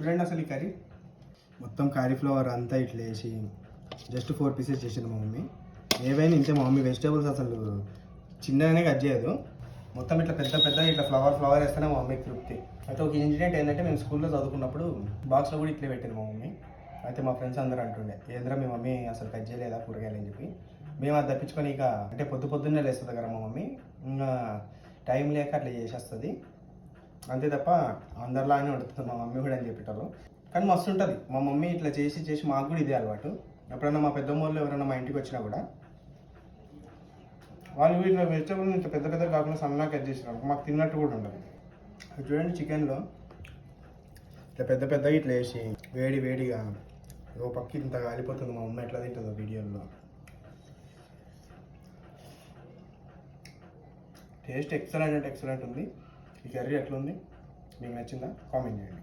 చూడండి అసలు ఈ కర్రీ. మొత్తం కాలీఫ్లవర్ అంతా ఇట్లా వేసి జస్ట్ ఫోర్ పీసెస్ చేసింది మా మమ్మీ. ఏవైనా ఇంతే మా మమ్మీ వెజిటేబుల్స్ అసలు చిన్నగానే కట్ చేయదు. మొత్తం ఇట్లా పెద్ద పెద్ద ఇట్లా ఫ్లవర్ ఫ్లవర్ వేస్తేనే మా మమ్మీకి తృప్తి. అయితే ఒక ఇన్సిడెంట్ ఏంటంటే మేము స్కూల్లో చదువుకున్నప్పుడు బాక్స్లో కూడా ఇట్లే పెట్టింది మా మమ్మీ. అయితే మా ఫ్రెండ్స్ అందరూ అంటుండే ఏంద్రా మీ మమ్మీ అసలు కట్ చేయలేదా కూరగాయలు? అని చెప్పి. మేము అది తప్పించుకొని ఇక అంటే పొద్దు పొద్దున్నే లేస్తుంది కదా మా మమ్మీ. ఇంకా టైం లేక అట్లా చేసేస్తుంది. అంతే తప్ప అందరిలానే ఉంటుంది మా మమ్మీ కూడా అని చెప్పేటారు కానీ మస్తు ఉంటుంది మా మమ్మీ ఇట్లా చేసి చేసి మాకు కూడా ఇదే అలవాటు. ఎప్పుడన్నా మా పెద్దమ్మోళ్ళు ఎవరైనా మా ఇంటికి వచ్చినా కూడా వాళ్ళు వీటిలో వెజిటబుల్ ఇంత పెద్ద పెద్ద కాకుండా సన్నగా కట్ చేసినారు. మాకు తిన్నట్టు కూడా ఉండదు. చూడండి చికెన్లో. ఇట్లా పెద్ద పెద్దగా ఇట్లా వేసి వేడి వేడిగా ఓ పక్క ఇంత కాలిపోతుంది. మా అమ్మ ఎట్లా తింటుందో వీడియోలో టేస్ట్ ఎక్సలెంట్ అంటే ఎక్సలెంట్ ఉంది. ఈ కర్రీ ఎట్లుంది? మీకు నచ్చిందా? కామెంట్ చేయండి.